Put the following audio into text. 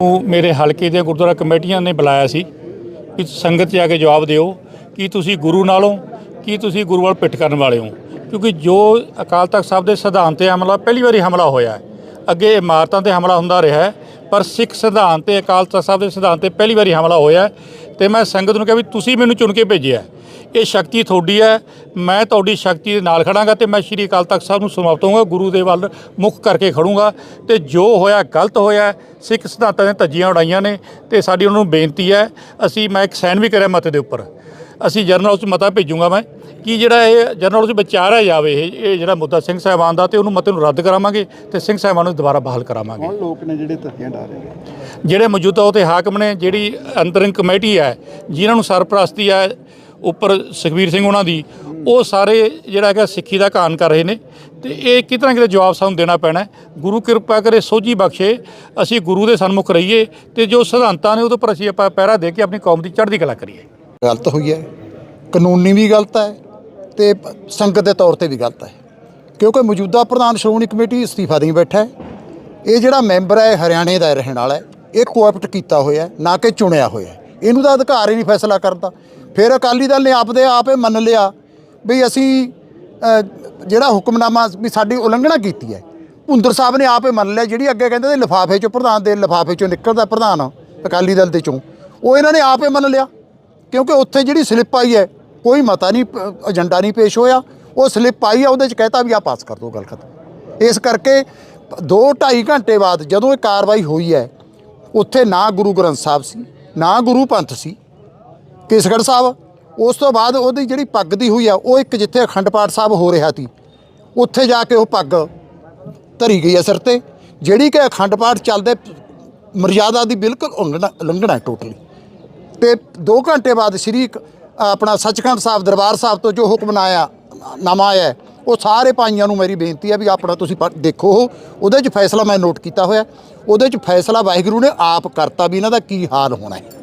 ਉਹ ਮੇਰੇ ਹਲਕੇ ਦੀਆਂ ਗੁਰਦੁਆਰਾ ਕਮੇਟੀਆਂ ਨੇ ਬੁਲਾਇਆ ਸੀ ਕਿ ਸੰਗਤ 'ਚ ਜਾ ਕੇ ਜਵਾਬ ਦਿਓ ਕਿ ਤੁਸੀਂ ਗੁਰੂ ਨਾਲੋਂ, ਕੀ ਤੁਸੀਂ ਗੁਰੂ ਵੱਲ ਪਿੱਠ ਕਰਨ ਵਾਲੇ ਹੋ। ਕਿਉਂਕਿ ਜੋ ਅਕਾਲ ਤਖਤ ਸਾਹਿਬ ਦੇ ਸਿਧਾਂਤ ਤੇ ਹਮਲਾ, ਪਹਿਲੀ ਵਾਰੀ ਹਮਲਾ ਹੋਇਆ ਹੈ। ਅੱਗੇ ਇਮਾਰਤਾਂ ਤੇ ਹਮਲਾ ਹੁੰਦਾ ਰਿਹਾ ਹੈ, ਪਰ ਸਿੱਖ ਸਿਧਾਂਤ ਤੇ ਅਕਾਲ ਤਖਤ ਸਾਹਿਬ ਦੇ ਸਿਧਾਂਤ ਤੇ ਪਹਿਲੀ ਵਾਰੀ ਹਮਲਾ ਹੋਇਆ ਹੈ। ਤੇ ਮੈਂ ਸੰਗਤ ਨੂੰ ਕਿਹਾ ਵੀ ਤੁਸੀਂ ਮੈਨੂੰ ਚੁਣ ਕੇ ਭੇਜਿਆ ਇਹ ਸ਼ਕਤੀ ਤੁਹਾਡੀ ਹੈ। ਮੈਂ ਤੁਹਾਡੀ ਸ਼ਕਤੀ ਦੇ ਨਾਲ ਖੜਾਂਗਾ ਤੇ ਮੈਂ ਸ਼੍ਰੀ ਅਕਾਲ ਤਖਤ ਸਾਹਿਬ ਨੂੰ ਸਮਾਪਤ ਹੋਊਂਗਾ ਗੁਰੂ ਦੇ ਵੱਲ ਮੁੱਖ ਕਰਕੇ ਖੜੂੰਗਾ ਤੇ ਜੋ ਹੋਇਆ ਗਲਤ ਹੋਇਆ ਸਿੱਖ ਸਿਧਾਂਤਾਂ ਦੀਆਂ ਧੱਜੀਆਂ ਉਡਾਈਆਂ ਨੇ ਤੇ ਸਾਡੀ ਉਹਨਾਂ ਨੂੰ ਬੇਨਤੀ ਹੈ ਅਸੀਂ ਮੈਂ ਇੱਕ ਸਾਈਨ ਵੀ ਕਰਿਆ ਮਤੇ ਦੇ ਉੱਪਰ। ਅਸੀਂ ਜਰਨਲ ਉਸ ਮਤਾ ਭੇਜੂਗਾ ਮੈਂ ਕਿ ਜਿਹੜਾ ਇਹ ਜਰਨਲ ਉਸ ਵਿਚਾਰਿਆ ਜਾਵੇ ਇਹ ਜਿਹੜਾ ਮੁੱਦਾ ਸਿੰਘ ਸਾਹਿਬਾਨ ਦਾ ਤੇ ਉਹਨੂੰ ਮਤੇ ਨੂੰ ਰੱਦ ਕਰਾਵਾਂਗੇ ਤੇ ਸਿੰਘ ਸਾਹਿਬਾਨ ਨੂੰ ਦੁਬਾਰਾ ਬਹਾਲ ਕਰਾਵਾਂਗੇ। ਕੌਣ ਲੋਕ ਨੇ ਜਿਹੜੇ ਧੱਤੀਆਂ ਡਾ ਰਹੇ ਨੇ? ਜਿਹੜੇ ਮੌਜੂਦਾ ਉਤੇ ਹਾਕਮ ਨੇ ਜਿਹੜੀ ਅੰਤਰਿੰਗ ਕਮੇਟੀ ਹੈ ਜਿਨ੍ਹਾਂ ਨੂੰ ਸਰਪ੍ਰਸਤੀ ਹੈ ਉੱਪਰ ਸੁਖਬੀਰ ਸਿੰਘ ਉਹਨਾਂ ਦੀ, ਉਹ ਸਾਰੇ ਜਿਹੜਾ ਹੈਗਾ ਸਿੱਖੀ ਦਾ ਕਾਨ ਕਰ ਰਹੇ ਨੇ। ਤੇ ਇਹ ਕਿਤੇ ਨਾ ਕਿਤੇ ਜਵਾਬ ਸਾਨੂੰ ਦੇਣਾ ਪੈਣਾ ਗੁਰੂ ਕਿਰਪਾ ਕਰੇ, ਸੋਝੀ ਬਖਸ਼ੇ, ਅਸੀਂ ਗੁਰੂ ਦੇ ਸਨਮੁਖ ਰਹੀਏ ਤੇ ਜੋ ਸਿਧਾਂਤਾਂ ਨੇ ਉਹਦੇ ਉੱਪਰ ਅਸੀਂ ਆਪਾਂ ਪਹਿਰਾ ਦੇ ਕੇ ਆਪਣੀ ਕੌਮ ਦੀ ਚੜ੍ਹਦੀ ਕਲਾ ਕਰੀਏ। ਗਲਤ ਹੋਈ ਹੈ। ਕਾਨੂੰਨੀ ਵੀ ਗਲਤ ਹੈ ਤੇ ਸੰਗਤ ਦੇ ਤੌਰ ਤੇ ਵੀ ਗਲਤ ਹੈ। ਕਿਉਂਕਿ ਮੌਜੂਦਾ ਪ੍ਰਧਾਨ ਸ਼੍ਰੋਮਣੀ ਕਮੇਟੀ ਅਸਤੀਫਾ ਦੇਈ ਬੈਠਾ ਹੈ। ਇਹ ਜਿਹੜਾ ਮੈਂਬਰ ਹੈ ਹਰਿਆਣੇ ਦਾ ਰਹਿਣ ਵਾਲਾ ਹੈ। ਇਹ ਕੋਆਪਟ ਕੀਤਾ ਹੋਇਆ ਨਾ ਕਿ ਚੁਣਿਆ ਹੋਇਆ ਇਹਨੂੰ ਤਾਂ ਅਧਿਕਾਰ ਹੀ ਨਹੀਂ ਫੈਸਲਾ ਕਰਨ ਦਾ ਫਿਰ ਅਕਾਲੀ ਦਲ ਨੇ ਆਪਦੇ ਆਪ ਆਪੇ ਮੰਨ ਲਿਆ ਵੀ ਅਸੀਂ ਜਿਹੜਾ ਹੁਕਮਨਾਮਾ ਵੀ ਸਾਡੀ ਉਲੰਘਣਾ ਕੀਤੀ ਹੈ, ਭੁੰਦਰ ਸਾਹਿਬ ਨੇ ਆਪੇ ਮੰਨ ਲਿਆ, ਜਿਹੜੀ ਅੱਗੇ ਕਹਿੰਦੇ ਲਿਫਾਫੇ ਚੋਂ ਪ੍ਰਧਾਨ ਦੇ ਲਿਫਾਫੇ ਚੋਂ ਨਿਕਲਦਾ ਪ੍ਰਧਾਨ ਅਕਾਲੀ ਦਲ ਦੇ ਚੋਂ, ਉਹ ਇਹਨਾਂ ਨੇ ਆਪੇ ਮੰਨ ਲਿਆ। ਕਿਉਂਕਿ ਉੱਥੇ ਜਿਹੜੀ ਸਲਿੱਪ ਆਈ ਹੈ, ਕੋਈ ਮਤਾ ਨਹੀਂ ਏਜੰਡਾ ਨਹੀਂ ਪੇਸ਼ ਹੋਇਆ, ਉਹ ਸਲਿੱਪ ਆਈ ਆ, ਉਹਦੇ ਚ ਕਹਿਤਾ ਵੀ ਆ ਪਾਸ ਕਰ ਦਿਓ, ਗੱਲ ਖਤਮ। ਇਸ ਕਰਕੇ 2.5 ਘੰਟੇ ਬਾਅਦ ਜਦੋਂ ਇਹ ਕਾਰਵਾਈ ਹੋਈ ਹੈ, ਉੱਥੇ ਨਾ ਗੁਰੂ ਗ੍ਰੰਥ ਸਾਹਿਬ ਸੀ, ਨਾ ਗੁਰੂ ਪੰਥ ਸੀ ਕੇਸਗੜ੍ਹ ਸਾਹਿਬ, ਉਸ ਤੋਂ ਬਾਅਦ ਉਹਦੀ ਜਿਹੜੀ ਪੱਗ ਦੀ ਹੋਈ ਆ, ਉਹ ਇੱਕ ਜਿੱਥੇ ਅਖੰਡ ਪਾਠ ਸਾਹਿਬ ਹੋ ਰਿਹਾ ਸੀ, ਉੱਥੇ ਜਾ ਕੇ ਉਹ ਪੱਗ ਧਰੀ ਗਈ ਹੈ ਸਿਰ ਤੇ, ਜਿਹੜੀ ਕਿ ਅਖੰਡ ਪਾਠ ਚੱਲਦੇ ਮਰਜ਼ਾਦਾ ਦੀ ਬਿਲਕੁਲ ਉਲੰਘਣਾ ਉਲੰਘਣਾ ਟੋਟਲੀ ਤੇ 2 ਘੰਟੇ ਬਾਅਦ ਸ੍ਰੀ ਕ- ਆਪਣਾ ਸੱਚਖੰਡ ਸਾਹਿਬ, ਦਰਬਾਰ ਸਾਹਿਬ ਤੋਂ ਜੋ ਹੁਕਮ ਆਇਆ ਨਵਾਂ ਆਇਆ ਉਹ ਸਾਰੇ ਭਾਈਆਂ ਨੂੰ ਮੇਰੀ ਬੇਨਤੀ ਹੈ ਵੀ ਆਪਣਾ ਤੁਸੀਂ ਪੜ੍ਹ- ਦੇਖੋ ਉਹ। ਉਹਦੇ 'ਚ ਫੈਸਲਾ ਮੈਂ ਨੋਟ ਕੀਤਾ ਹੋਇਆ, ਉਹਦੇ 'ਚ ਫੈਸਲਾ ਵਾਹਿਗੁਰੂ ਨੇ ਆਪ ਕਰਤਾ ਵੀ ਇਹਨਾਂ ਦਾ ਕੀ ਹਾਲ ਹੋਣਾ ਹੈ